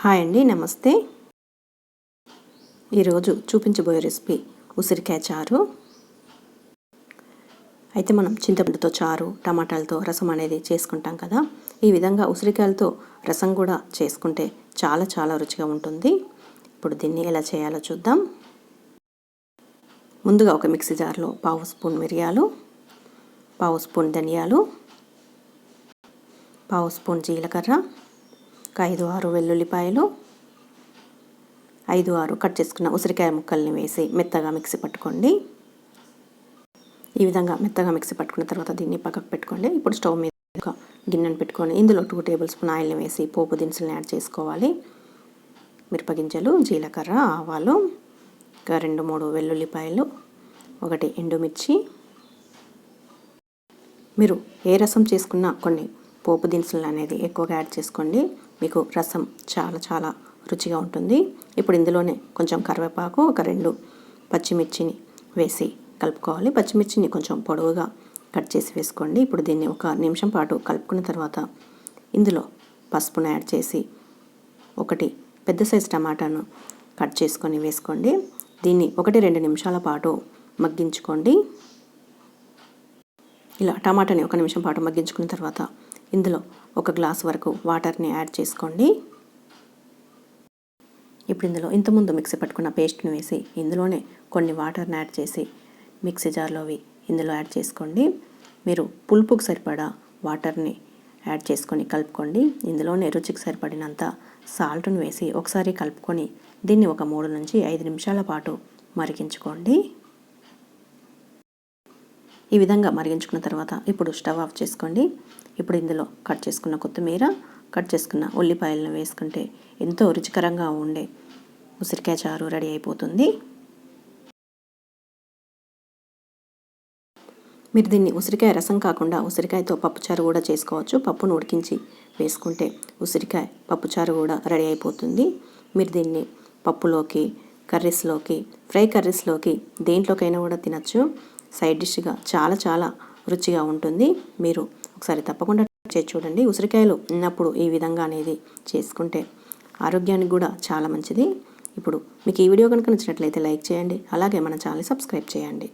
Hi అండి నమస్తే. ఈరోజు చూపించబోయే రెసిపీ ఉసిరికాయ చారు. అయితే మనం చింతపండుతో చారు టమాటాలతో రసం అనేది చేసుకుంటాం కదా. ఈ విధంగా ఉసిరికాయలతో రసం కూడా చేసుకుంటే చాలా చాలా రుచిగా ఉంటుంది. ఇప్పుడు దీన్ని ఎలా చేయాలో చూద్దాం. ముందుగా ఒక మిక్సీ జార్లో పావు స్పూన్ మిరియాలు పావు స్పూన్ ధనియాలు పావు స్పూన్ జీలకర్ర ఒక ఐదు ఆరు వెల్లుల్లిపాయలు. ఐదు ఆరు కట్ చేసుకున్న ఉసిరికాయ ముక్కల్ని వేసి మెత్తగా మిక్సీ పట్టుకోండి. ఈ విధంగా మెత్తగా మిక్సీ పట్టుకున్న తర్వాత దీన్ని పక్కకు పెట్టుకోండి. ఇప్పుడు స్టవ్ మీద ఒక గిన్నెను పెట్టుకొని ఇందులో టూ టేబుల్ స్పూన్ ఆయిల్ని వేసి పోపు దినుసులను యాడ్ చేసుకోవాలి. మిరపగింజలు జీలకర్ర ఆవాలు ఇంకా రెండు మూడు వెల్లుల్లిపాయలు ఒకటి ఎండుమిర్చి. మీరు ఏ రసం చేసుకున్నా కొన్ని పోపు దినుసులు అనేది ఎక్కువగా యాడ్ చేసుకోండి. మీకు రసం చాలా చాలా రుచిగా ఉంటుంది. ఇప్పుడు ఇందులోనే కొంచెం కరివేపాకు ఒక రెండు పచ్చిమిర్చిని వేసి కలుపుకోవాలి. పచ్చిమిర్చిని కొంచెం పొడవుగా కట్ చేసి వేసుకోండి. ఇప్పుడు దీన్ని ఒక నిమిషం పాటు కలుపుకున్న తర్వాత ఇందులో పసుపును యాడ్ చేసి ఒకటి పెద్ద సైజు టమాటాను కట్ చేసుకొని వేసుకోండి. దీన్ని ఒకటి రెండు నిమిషాల పాటు మగ్గించుకోండి. ఇలా టమాటాని ఒక నిమిషం పాటు మగ్గించుకున్న తర్వాత ఇందులో ఒక గ్లాస్ వరకు వాటర్ని యాడ్ చేసుకోండి. ఇప్పుడు ఇందులో ఇంతకుముందు మిక్సీ పట్టుకున్న పేస్ట్ని వేసి ఇందులోనే కొన్ని వాటర్ని యాడ్ చేసి మిక్సీ జార్లోవి ఇందులో యాడ్ చేసుకోండి. మీరు పులుపుకు సరిపడా వాటర్ని యాడ్ చేసుకొని కలుపుకోండి. ఇందులోనే రుచికి సరిపడినంత సాల్ట్ని వేసి ఒకసారి కలుపుకొని దీన్ని ఒక మూడు నుంచి ఐదు నిమిషాల పాటు మరిగించుకోండి. ఈ విధంగా మరిగించుకున్న తర్వాత ఇప్పుడు స్టవ్ ఆఫ్ చేసుకోండి. ఇప్పుడు ఇందులో కట్ చేసుకున్న కొత్తిమీర కట్ చేసుకున్న ఉల్లిపాయలను వేసుకుంటే ఎంతో రుచికరంగా ఉండే ఉసిరికాయ చారు రెడీ అయిపోతుంది. మీరు దీన్ని ఉసిరికాయ రసం కాకుండా ఉసిరికాయతో పప్పుచారు కూడా చేసుకోవచ్చు. పప్పును ఉడికించి వేసుకుంటే ఉసిరికాయ పప్పుచారు కూడా రెడీ అయిపోతుంది. మీరు దీన్ని పప్పులోకి కర్రీస్లోకి ఫ్రై కర్రీస్లోకి దేంట్లోకైనా కూడా తినచ్చు. సైడ్ డిష్గా చాలా చాలా రుచిగా ఉంటుంది. మీరు ఒకసారి తప్పకుండా చేసి చూడండి. ఉసిరికాయలు ఉన్నప్పుడు ఈ విధంగా అనేది చేసుకుంటే ఆరోగ్యానికి కూడా చాలా మంచిది. ఇప్పుడు మీకు ఈ వీడియో కనుక నచ్చినట్లయితే లైక్ చేయండి. అలాగే మన ఛానల్ సబ్స్క్రైబ్ చేయండి.